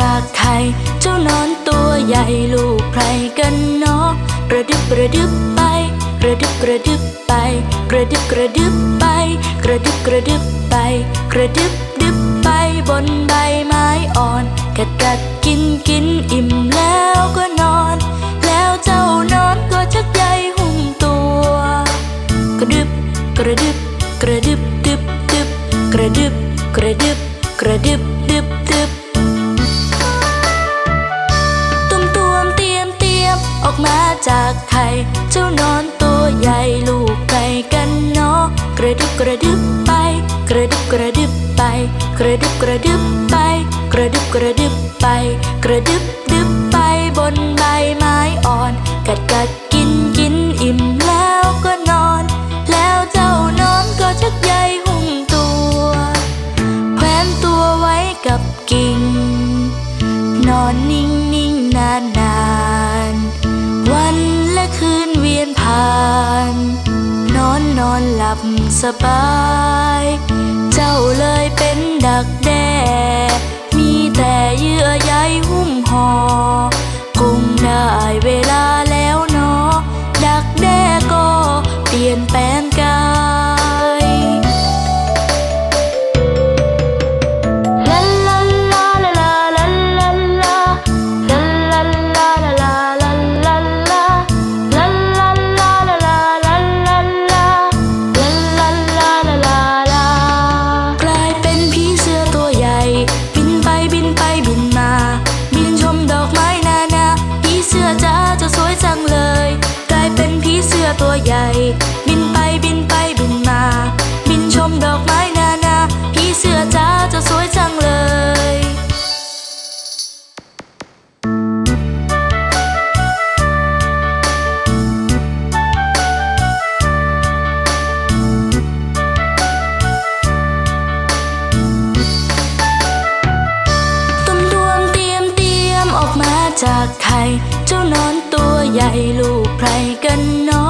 จากไข่เจ้านอนตัวใหญ่ลูกใครกันเนาะกระดึบกระดึบไปกระดึบกระดึบไปกระดึบกระดึบไปกระดึบกระดึบไปกระดึบดึบไปบนใบไม้อ่อนกัดกัดกินกินอิ่มแล้วก็นอน แล้วเจ้านอนก็ชักใยหุ้มตัว กระดึบกระดึบกระดึบดึบดึบกระดึบกระดึบกระดึบดึบดึบ เจ้านอนตัวใหญ่ลูกไก่กันเนาะกระดึบกระดึบไป กระดึบกระดึบไป กระดึบกระดึบไป กระดึบกระดึบไป กระดึบดึบไปบนใบไม้อ่อนกัดกัด อนหลับสบาย ใหญ่ บินไปบินไปบินมา บินชมดอกไม้นานาพี่เสื้อจ้าจะสวยจังเลยจากไข่เจ้านอนตัวใหญ่ลูกใครกันเนาะ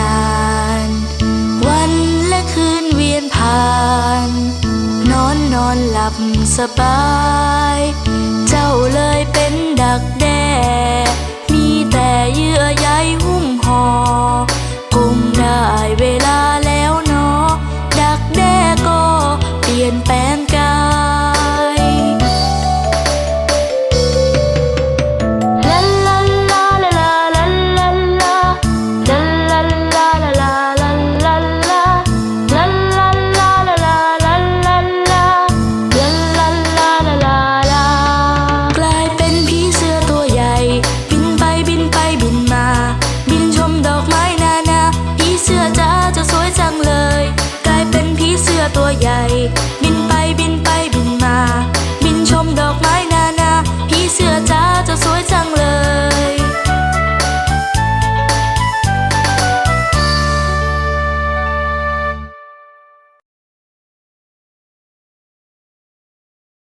นอนนอนหลับสบาย เจ้าเลยเป็นดักแด you know